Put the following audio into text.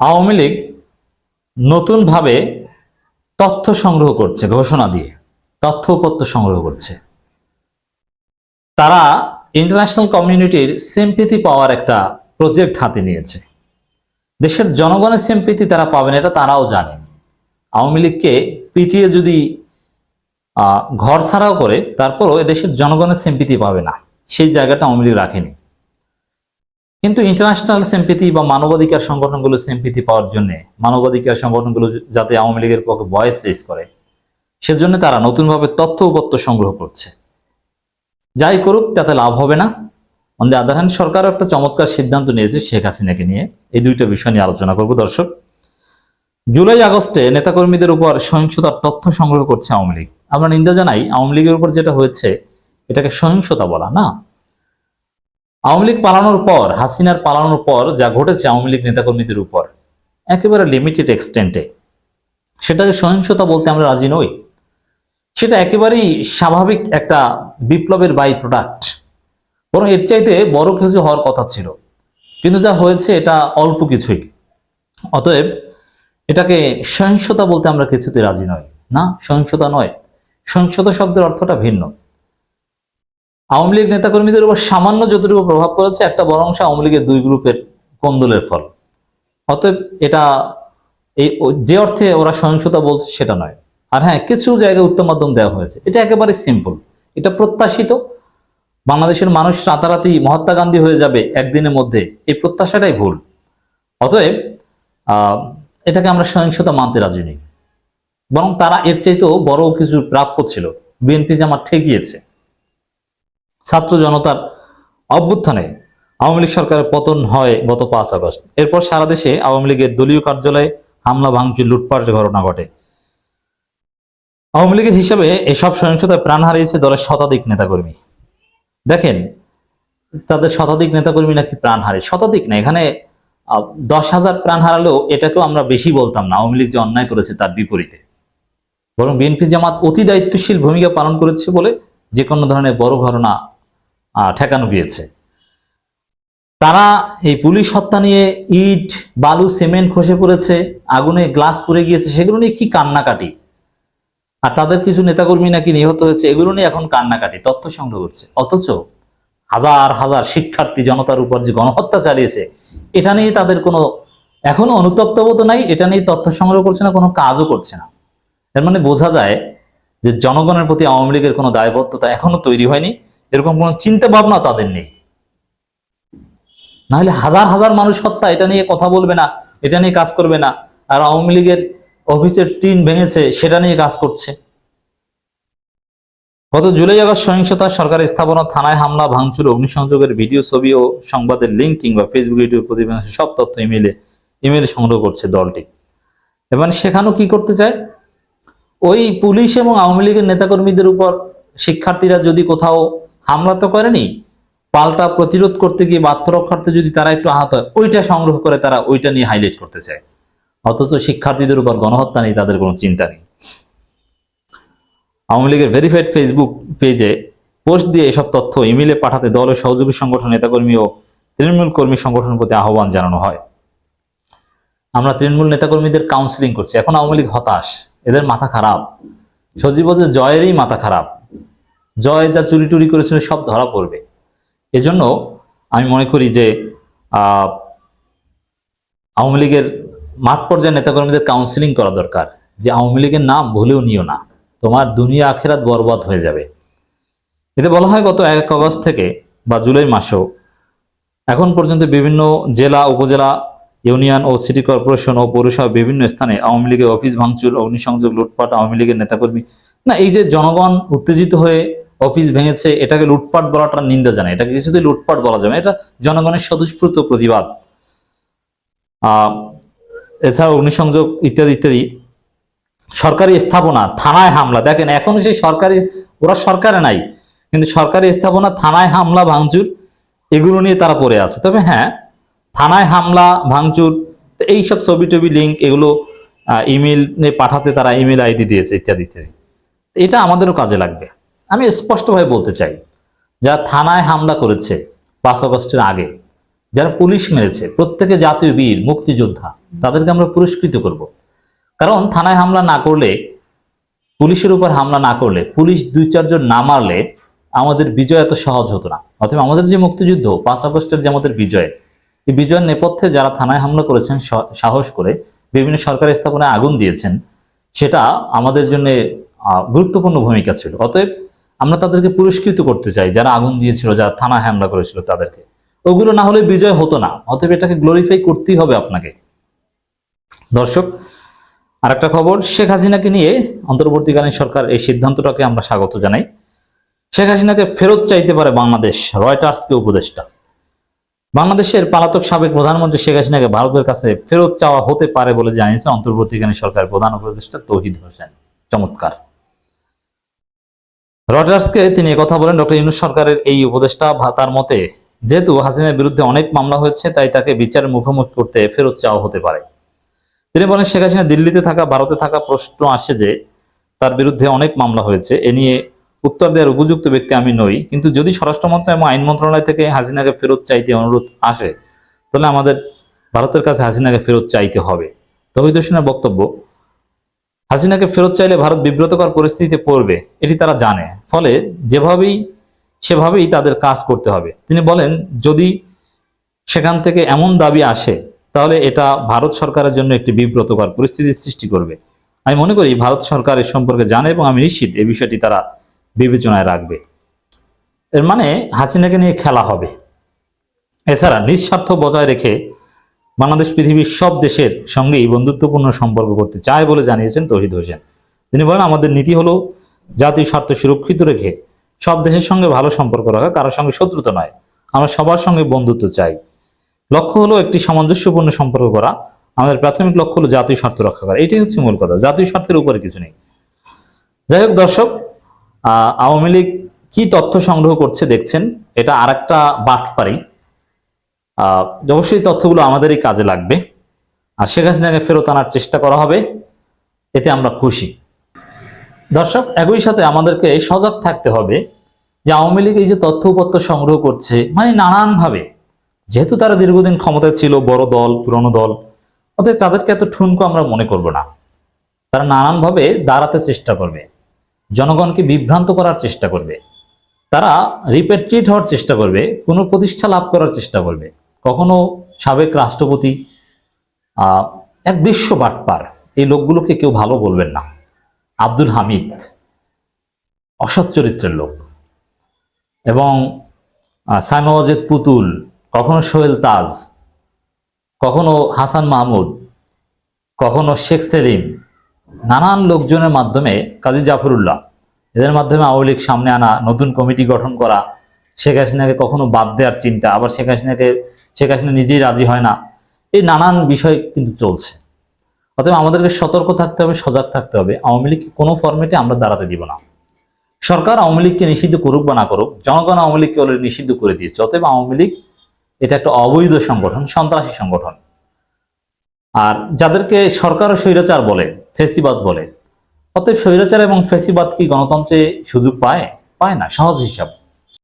আওয়ামী লীগ নতুনভাবে তথ্য সংগ্রহ করছে, ঘোষণা দিয়ে, তথ্য উপত্য সংগ্রহ করছে। তারা ইন্টারন্যাশনাল কমিউনিটির সিম্পিতি পাওয়ার একটা প্রজেক্ট হাতে নিয়েছে। দেশের জনগণের সিম্পিতি তারা পাবেন, এটা তারাও জানে আওয়ামী লীগকে পিটিয়ে যদি ঘর ছাড়াও করে, তারপরও এদেশের জনগণের সিম্পিতি পাবে না। সেই জায়গাটা আওয়ামী লীগ রাখেনি। কিন্তু ইন্টারন্যাশনাল সিম্পিতি বা মানবাধিকার সংগঠনগুলো সিম্পিতি পাওয়ার জন্য, মানবাধিকার সংগঠনগুলো যাতে আওয়ামী লীগের পক্ষে ভয়েস রেজ করে, সেজন্য তারা নতুনভাবে তথ্য উপত্য সংগ্রহ করছে। যাই করুক, তাতে লাভ হবে না। অন দ্য আদার হ্যান্ড সরকারও একটা চমৎকার সিদ্ধান্ত নিয়েছে শেখ হাসিনাকে নিয়ে। এই দুইটা বিষয় নিয়ে আলোচনা করব, দর্শক। জুলাই আগস্টে নেতাকর্মীদের উপর সহিংসতার তথ্য সংগ্রহ করছে আওয়ামী লীগ। আমরা নিন্দা জানাই, আওয়ামী লীগের উপর যেটা হয়েছে, এটাকে সহিংসতা বলা, না? আওয়ামী লীগ পালানোর পর, হাসিনার পালানোর পর যা ঘটেছে আওয়ামী লীগ নেতাকর্মীদের উপর, একেবারে লিমিটেড এক্সটেন্টে সেটাকে সহিংসতা বলতে আমরা রাজি নই। সেটা একেবারেই স্বাভাবিক একটা বিপ্লবের বাই প্রোডাক্ট বরং এর চাইতে বড় কিছু হওয়ার কথা ছিল। কিন্তু যা হয়েছে এটা অল্প কিছুই। অতএব এটাকে সহিংসতা বলতে আমরা কিছুতে রাজি নই। না, সহিংসতা নয়। সহিংসতা শব্দের অর্থটা ভিন্ন। আওয়ামী লীগ নেতাকর্মীদের উপর সামান্য যতটুকু প্রভাব পড়েছে, একটা বড় অংশ আওয়ামী লীগের দুই গ্রুপের কোন্দলের ফল। অতএব এটা এই যে অর্থে ওরা সহিংসতা বলছে সেটা নয়। আর হ্যাঁ কিছু জায়গায় উত্তম মাধ্যম দেওয়া হয়েছে। এটা একেবারে সিম্পল এটা প্রত্যাশিত। বাংলাদেশের মানুষ রাতারাতি মহাত্মা গান্ধী হয়ে যাবে একদিনের মধ্যে। এই প্রত্যাশাটাই ভুল। অতএব এটাকে আমরা সহিংসতা মানতে রাজি নেই। বরং তারা এর চাইতেও বড় কিছু প্রাপ্য ছিল। বিএনপি জামাত ঠেকিয়েছে। ছাত্র জনতার অভ্যুত্থানে আওয়ামী লীগ সরকারের পতন হয় গত পাঁচ আগস্ট। এরপর সারা দেশে আওয়ামী লীগের দলীয় কার্যালয়ে হামলা, ভাঙচুর, লুটপাটের ঘটনা ঘটে। আওয়ামী লীগের হিসাবে এসব সহিংসতায় প্রাণ হারিয়েছে দলের শতাধিক নেতাকর্মী। দেখেন, তাদের শতাধিক নেতাকর্মী নাকি প্রাণ হারে? শতাধিক না, এখানে দশ হাজার প্রাণ হারালেও এটাকেও আমরা বেশি বলতাম না। আওয়ামী লীগ যে অন্যায় করেছে তার বিপরীতে। বরং বিএনপি জামাত অতি দায়িত্বশীল ভূমিকা পালন করেছে বলে যে কোনো ধরনের বড় ঘটনা ঠেকানো গিয়েছে। তারা এই পুলিশ হত্যা নিয়ে ইট, বালু, সিমেন্ট খসে পড়েছে, আগুনে গ্লাস পড়ে গিয়েছে, সেগুলো নিয়ে কি কান্নাকাটি? আর তাদের কিছু নেতাকর্মী নাকি নিহত হয়েছে, এগুলো নিয়ে এখন কান্নাকাটি, তথ্য সংগ্রহ করছে। অথচ হাজার হাজার শিক্ষার্থী জনতার উপর যে গণহত্যা চালিয়েছে, এটা নিয়ে তাদের কোনো এখনও অনুতপ্তবোধ নাই, এটা নিয়ে তথ্য সংগ্রহ করছে না, কোনো কাজও করছে না। এর মানে বোঝা যায় যে জনগণের প্রতি আওয়ামী লীগের কোনো দায়বদ্ধতা এখনও তৈরি হয়নি। এরকম কোনো চিন্তা ভাবনা তাদের নেই। নাহলে হাজার হাজার মানুষ হত্যা, এটা নিয়ে কথা বলবে না, এটা নিয়ে কাজ করবে না, আর আওয়ামী লীগের অফিসের টিন ভেঙেছে, সেটা নিয়ে কাজ করছে। গত জুলাই আগস্ট সহিংসতা সরকারি স্থাপনা, থানায় হামলা, ভাঙচুর, অগ্নিসংযোগের ভিডিও, ছবি ও সংবাদের লিঙ্ক কিংবা ফেসবুক ইউটিউব প্রতিবেদন সব তথ্য ইমেলে ইমেলে সংগ্রহ করছে দলটি। এবার সেখানেও কি করতে চায়? ওই পুলিশ এবং আওয়ামী লীগের নেতাকর্মীদের উপর শিক্ষার্থীরা যদি কোথাও হামলা তো করেনি, পাল্টা প্রতিরোধ করতে গিয়ে বা আত্মরক্ষার্থে যদি তারা একটু আহত হয়, ওইটা সংগ্রহ করে তারা ওইটা নিয়ে হাইলাইট করতে চায়। অথচ শিক্ষার্থীদের উপর গণহত্যা নেই তাদের কোনো চিন্তা নেই। আওয়ামী লীগের ভেরিফাইড ফেসবুক পেজে পোস্ট দিয়ে এসব তথ্য ইমেলে পাঠাতে দলের সহযোগী সংগঠন নেতাকর্মী ও তৃণমূল কর্মী সংগঠনের প্রতি আহ্বান জানানো হয়। আমরা তৃণমূল নেতাকর্মীদের কাউন্সিলিং করছি। এখন আওয়ামী লীগ হতাশ। এদের মাথা খারাপ। সজীব বলছে জয়েরই মাথা খারাপ। জয় যা চুরি টুরি করেছিল সব ধরা পড়বে। এজন্য আমি মনে করি যে আওয়ামী লীগের মাঠ পর্যায়ের নেতাকর্মীদের কাউন্সিলিং করা দরকার। যে আওয়ামী লীগের নাম ভুলেও নিও না। তোমার দুনিয়া আখেরাত বরবাদ হয়ে যাবে। এতে বলা হয় গত এক আগস্ট থেকে বা জুলাই মাসেও এখন পর্যন্ত বিভিন্ন জেলা, উপজেলা, ইউনিয়ন ও সিটি কর্পোরেশন ও পৌরসভা বিভিন্ন স্থানে আওয়ামী লীগের অফিস ভাঙচুর, অগ্নিসংযোগ, লুটপাট, আওয়ামী লীগের নেতাকর্মী না, এই যে জনগণ উত্তেজিত হয়ে অফিস ভেঙেছে, এটাকে লুটপাট বলাটার নিন্দা জানায়। এটাকে কিছুতেই লুটপাট বলা যাবে এটা জনগণের স্বতঃস্ফূর্ত প্রতিবাদ। এছাড়া অগ্নিসংযোগ ইত্যাদি ইত্যাদি। সরকারি স্থাপনা, থানায় হামলা। দেখেন, এখন সেই সরকারি, ওরা সরকারে নাই, কিন্তু সরকারি স্থাপনা, থানায় হামলা, ভাঙচুর, এগুলো নিয়ে তারা পড়ে আছে। তবে হ্যাঁ থানায় হামলা, ভাঙচুর এইসব ছবি টবি লিঙ্ক এগুলো ইমেল পাঠাতে তারা ইমেল আইডি দিয়েছে, ইত্যাদি ইত্যাদি। এটা আমাদেরও কাজে লাগবে। আমি স্পষ্টভাবে বলতে চাই, যারা থানায় হামলা করেছে পাঁচ আগস্টের আগে, যারা পুলিশ মেরেছে, প্রত্যেকে জাতীয় বীর, মুক্তিযোদ্ধা, তাদেরকে আমরা পুরস্কৃত করব। কারণ থানায় হামলা না করলে, পুলিশের উপর হামলা না করলে, পুলিশ দুই চারজন না মারলে আমাদের বিজয় এত সহজ হতো না। অথবা আমাদের যে মুক্তিযুদ্ধ, পাঁচ আগস্টের যে আমাদের বিজয়, এই বিজয়ের নেপথ্যে যারা থানায় হামলা করেছেন সাহস করে বিভিন্ন সরকারি স্থাপনায় আগুন দিয়েছেন, সেটা আমাদের জন্য গুরুত্বপূর্ণ ভূমিকা ছিল। অতএব আমরা তাদেরকে পুরস্কৃত করতে চাই, যারা আগুন দিয়েছিল, যারা থানা হামলা করেছিল তাদেরকে। ওগুলো না হলে বিজয় হতো না, অতএব এটাকে গ্লোরিফাই করতেই হবে আপনাকে। দর্শক আর একটা খবর, শেখ হাসিনাকে নিয়ে অন্তর্বর্তীকালীন সরকার এই সিদ্ধান্তটাকে আমরা স্বাগত জানাই। শেখ হাসিনাকে ফেরত চাইতে পারে বাংলাদেশ, রয়টার্সকে উপদেষ্টা। বাংলাদেশের পালাতক সাবেক প্রধানমন্ত্রী শেখ হাসিনাকে ভারতের কাছে ফেরত চাওয়া হতে পারে বলে জানিয়েছে অন্তর্বর্তীকালীন সরকারের প্রধান উপদেষ্টা তৌহিদ হোসেন। চমৎকার। রয়টার্সকে তিনি কথা বলেন ডক্টর ইউনুস সরকারের এই উপদেষ্টা ভা- তার মতে, যেহেতু হাসিনার বিরুদ্ধে অনেক মামলা হয়েছে, তাই তাকে বিচারের মুখোমুখি করতে ফেরত চাওয়া হতে পারে। তিনি বলেন, শেখ হাসিনা দিল্লিতে থাকা, ভারতে থাকা প্রশ্ন আসে যে, তার বিরুদ্ধে অনেক মামলা হয়েছে। এ নিয়ে উত্তর দেওয়ার উপযুক্ত ব্যক্তি আমি নই, কিন্তু যদি স্বরাষ্ট্র মন্ত্রণালয় এবং আইন মন্ত্রণালয় থেকে হাসিনাকে ফেরত চাইতে অনুরোধ আসে, তাহলে আমাদের ভারতের কাছে হাসিনাকে ফেরত চাইতে হবে। তহিদ হোসেনের বক্তব্য হাসিনাকে ফেরত চাইলে ভারত বিব্রতকর পরিস্থিতিতে পড়বে, এটি তারা জানে। ফলে যেভাবেই, সেভাবেই তাদের কাজ করতে হবে। তিনি বলেন, যদি সেখান থেকে এমন দাবি আসে, তাহলে এটা ভারত সরকারের জন্য একটি বিব্রতকর পরিস্থিতির সৃষ্টি করবে। আমি মনে করি, ভারত সরকার এ সম্পর্কে জানে এবং আমি নিশ্চিত এই বিষয়টি তারা বিবেচনায় রাখবে। এর মানে হাসিনাকে নিয়ে খেলা হবে। এছাড়া নিঃস্বার্থ বজায় রেখে বাংলাদেশ পৃথিবীর সব দেশের সঙ্গেই বন্ধুত্বপূর্ণ সম্পর্ক করতে চায় বলে জানিয়েছেন তহিদ হোসেন। তিনি বলেন আমাদের নীতি হলো জাতীয় স্বার্থ সুরক্ষিত রেখে সব দেশের সঙ্গে ভালো সম্পর্ক রাখা কারোর সঙ্গে শত্রুতা নয়। আমরা সবার সঙ্গে বন্ধুত্ব চাই। লক্ষ্য হলো একটি সামঞ্জস্যপূর্ণ সম্পর্ক করা। আমাদের প্রাথমিক লক্ষ্য হলো জাতীয় স্বার্থ রক্ষা করা। এটাই হচ্ছে মূল কথা। জাতীয় স্বার্থের উপরে কিছু নেই। যাই হোক দর্শক আহ, আওয়ামী লীগ কি তথ্য সংগ্রহ করছে দেখছেন এটা আর একটা বাটপারি। অবশ্যই তথ্যগুলো আমাদেরই কাজে লাগবে। আর শেখ হাসিনাকে ফেরত আনার চেষ্টা করা হবে, এতে আমরা খুশি। দর্শক, একই সাথে আমাদেরকে সজাগ থাকতে হবে যে আওয়ামী লীগ এই যে তথ্য উপত্য সংগ্রহ করছে মানে নানানভাবে, যেহেতু তারা দীর্ঘদিন ক্ষমতায় ছিল, বড় দল, পুরনো দল, অতএব তাদেরকে এত ঠুনকো আমরা মনে করব না। তারা নানানভাবে দাঁড়াতে চেষ্টা করবে, জনগণকে বিভ্রান্ত করার চেষ্টা করবে, তারা রিপেট্রিট হওয়ার চেষ্টা করবে কোনো প্রতিষ্ঠা লাভ করার চেষ্টা করবে। কখনো সাবেক রাষ্ট্রপতি এক বিশ্ব বাটপার, এই লোকগুলোকে কেউ ভালো বলবেন না। আব্দুল হামিদ, অসৎ চরিত্রের লোক। এবং সাইমা পুতুল, কখনো সোহেল তাজ, কখনো হাসান মাহমুদ, কখনো শেখ সেলিম, নানান লোকজনের মাধ্যমে, কাজী জাফরুল্লাহ, এদের মাধ্যমে আওয়ামী লীগ সামনে আনা, নতুন কমিটি গঠন করা, শেখ হাসিনাকে কখনো বাদ দেওয়ার চিন্তা, আবার শেখ হাসিনাকে শেখ হাসিনা নিজেই রাজি হয় না। এই নানান বিষয় কিন্তু চলছে। অতএব আমাদেরকে সতর্ক থাকতে হবে, সজাগ থাকতে হবে। আওয়ামী লীগকে কোনো ফরম্যাটে আমরা দাঁড়াতে দিব না। সরকার আওয়ামী লীগকে নিষিদ্ধ করুক বা না করুক, জনগণ আওয়ামী লীগকে অলরেডি নিষিদ্ধ করে দিয়েছে। অতএব আওয়ামী লীগ এটা একটা অবৈধ সংগঠন, সন্ত্রাসী সংগঠন। আর যাদেরকে সরকার স্বৈরাচার বলে, ফেসিবাদ বলে, অতএব স্বৈরাচার এবং ফেসিবাদ কি গণতন্ত্রে সুযোগ পায়? পায় না, সহজ হিসাব।